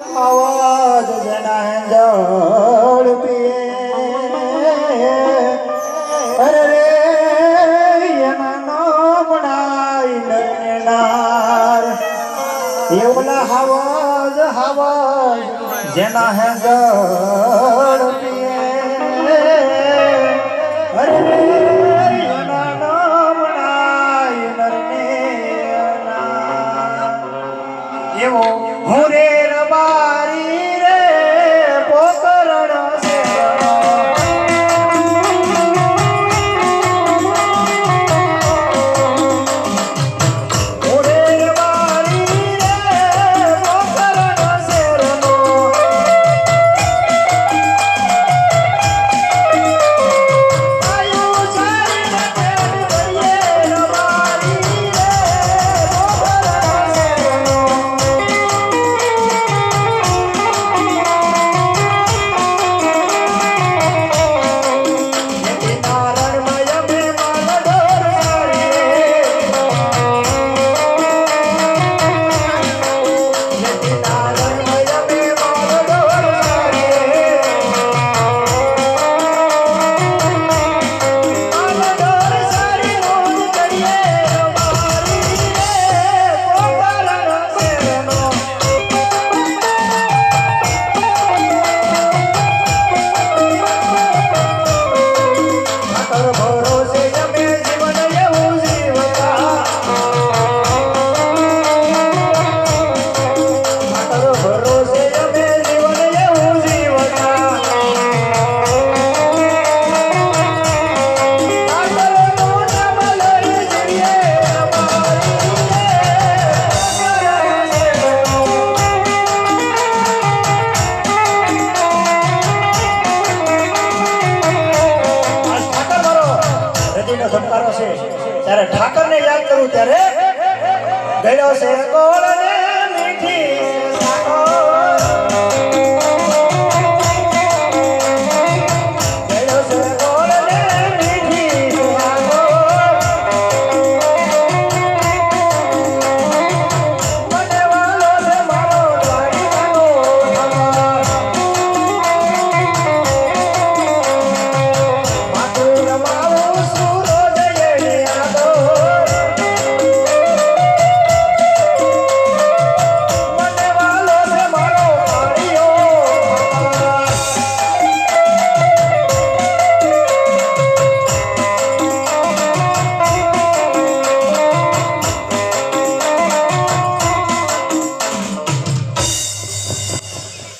આવાજ જેના જળ પીએ અરે રે એના નામણાય નરનાર એવલા હવાજ હવાજ જેના હે જળ છે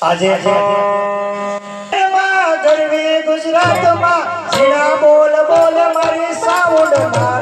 આજે ગુજરાતમાં બોલ બોલ મારી સાઉન્ડ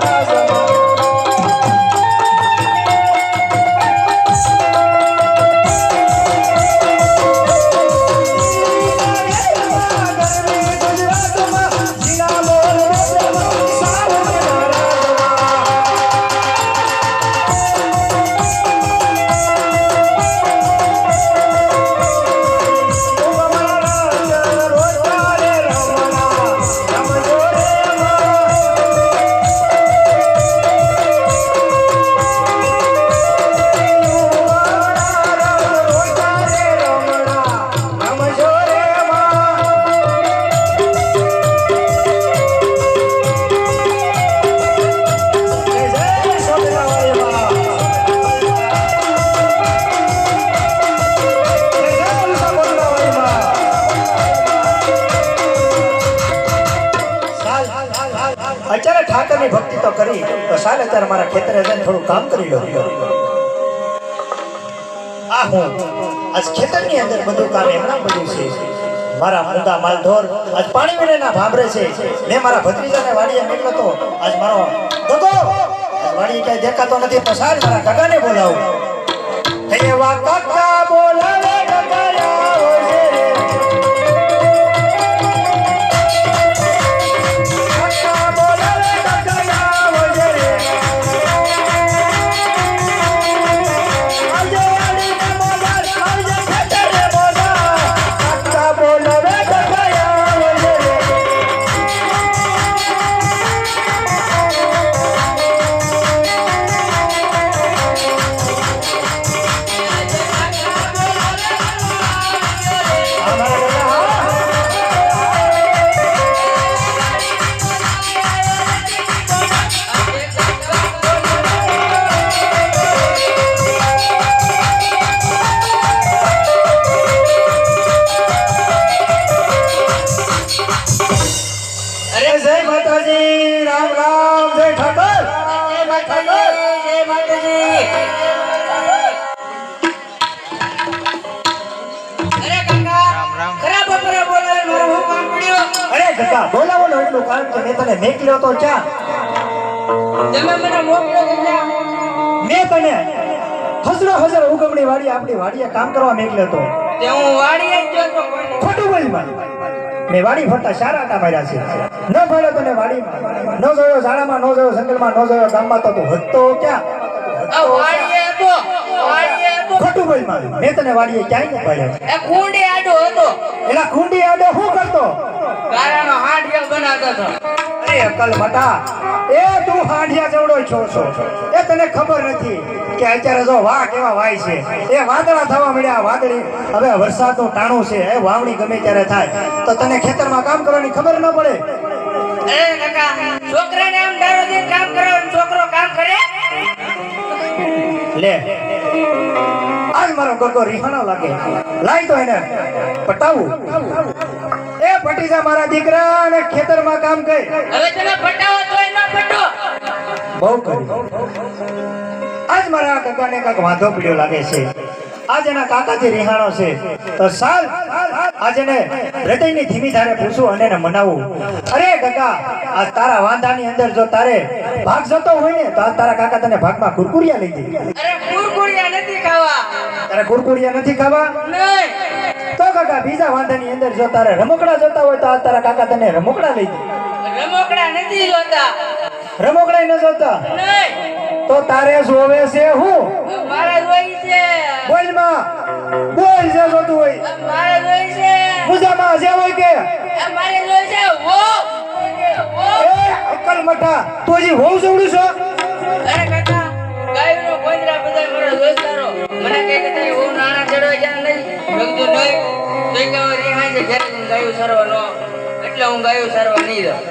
અત્યારે ઠાકરની ભક્તિ તો કરી. તો સાલે અત્યારે મારા ખેતરે જઈને થોડું કામ કરી લો. આ હું આજ અંદર બધું કામ એમના બધું છે. મારા મુંગા માલધોર આજ પાણી વિનેના ભાભરે છે. મેં મારા ભત્રીજાને વાડીએ નીકળ્યો તો આજ મારો દગો વાડીએ ક્યાંય દેખાતો નથી તો સાર મારા ને બોલાવું. એવા કાકા બોલાવે. રામ. કામ વાડી કરવા મેકલ્યો તો. ખોટું મેં વાડી ફરતા સારા હતા માર્યા છે. ન ભર્યો તને વાડી. ન જોયો શાળામાં ન જોયો જંગલમાં ન જોયો ગામમાં તો હતો ક્યાં? ખોટું બોલમાં મેં તને વાડીએ ક્યાંય ન પાડ્યો એ કુંડી આડો હતો. એલા કુંડી આડો શું કરતો? ગારાનો હાંડિયો બનાવતો હતો. અરે અકલ મટા એ તું હાંડિયા જેવડો છો છો. એ તને ખબર નથી કે અત્યારે જો વાહ કેવા વાય છે. એ વાદળા થવા મળ્યા વાદળી. હવે વરસાદનું ટાણું છે એ વાવણી ગમે ત્યારે થાય. તો તને ખેતરમાં કામ કરવાની ખબર ન પડે? કાકા છોકરાને આમ દઈને કામ કરો છોકરો કામ કરે? લે આજ મારો ગગો રિહાણો લાગે. લાઈ તો એને પટાવું. એ પટીજા મારા દીકરા અને ખેતરમાં કામ કરે. હવે તને પટાવો તોય ન પટો. બહુ કરી. આજ મારા કાકાને કાક વાંધો પડ્યો લાગે છે. આજ એના કાકાથી રિહાણો છે. તો સાલ આજ એને હૃદયની ધીમી ધારે પૂછું અને એને મનાવું. અરે કાકા આ તારા વાંધાની અંદર જો તારે ભાગ જતો હોય ને તો આજ તારા કાકા તને ભાગમાં કુરકુરિયા લઈ દે. નથી ખાવા. તારે કુરકુરિયા નથી ખાવા? નહીં. તો કાકા બીજા વાંધાની અંદર જો તારે રમકડા જોતા હોય તો આ તારા કાકા તને રમકડા લઈ દે. રમકડા નથી જોતા. રમકડા ન જોતા? નહીં. તો તારે જોવે છે હું? મારા જોઈ છે. બોલમાં. બોલ જે જોતું હોય. મારા જોઈ છે. પૂજામાં જે હોય કે? મારે જોઈ છે. હો. એ મઠા તો જી હોવ જોડું છો? અરે કાકા ગોંદરા બધા દોસ્તારો મને કહે કે તારી વહુ નાણા ચડવા જાય નહીં. મેં નહીં તો કે હવે રિહાઈ છે ઘરે જઈને ગાયું સરવા નો એટલે હું ગાયું સરવા નહીં જાઉં.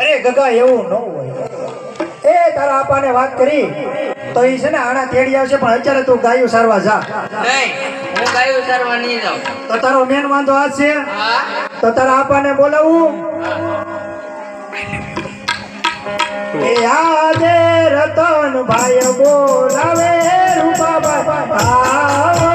અરે ગગા એવું ન હોય. એ તારા આપાને વાત કરી. તો એ છે ને આણા તેડી આવશે પણ અત્યારે તું ગાયું સારવા જા. નહીં હું ગાયું સારવા નહીં જાઉં. તો તારો મેન વાંધો આ છે? તો તારા આપાને બોલાવું. આજે રતન ભાઈ બોલાવે રૂપા આવજો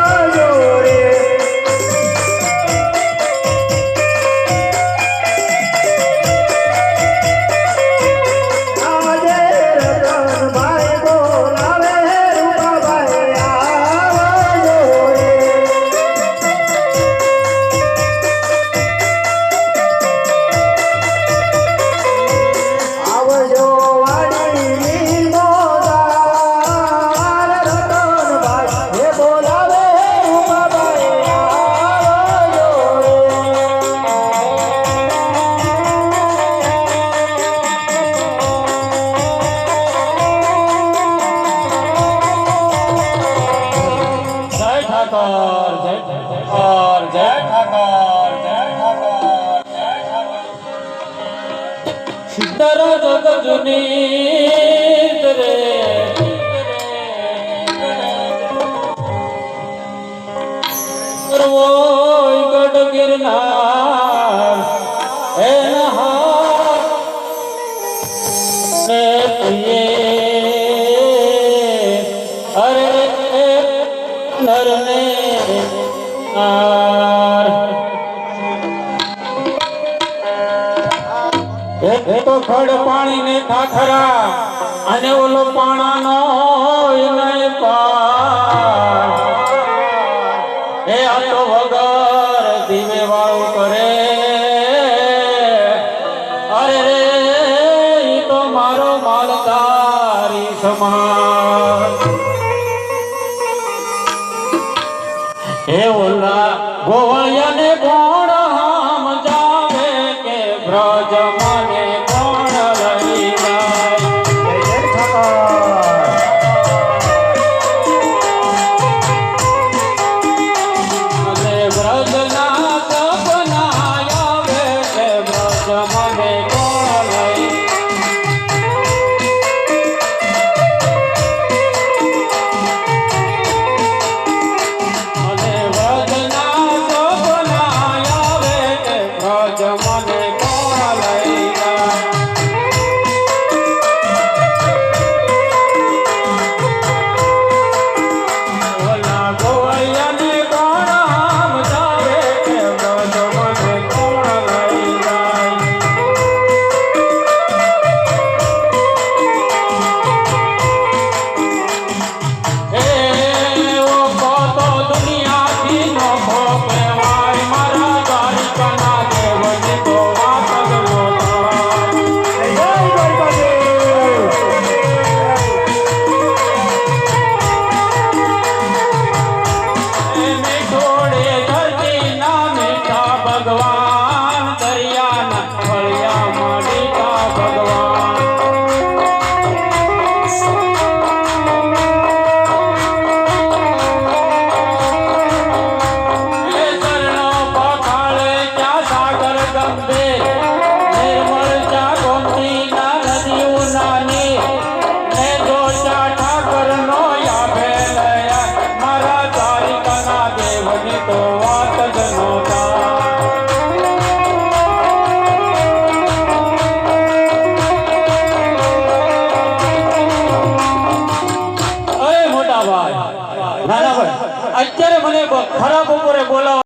ઠાકર દરદ ગજની રે રોય ગઢ ગિરનાર હે નહાર. ને પિયે અરે નરને નાર. એ તો ખડ પાણી ને ખાખરા અને ઓલો પાણા નો એ આ તો વગર ધીમે વાળું કરે. અરે રે તો મારો માલધારી સમાન. the line.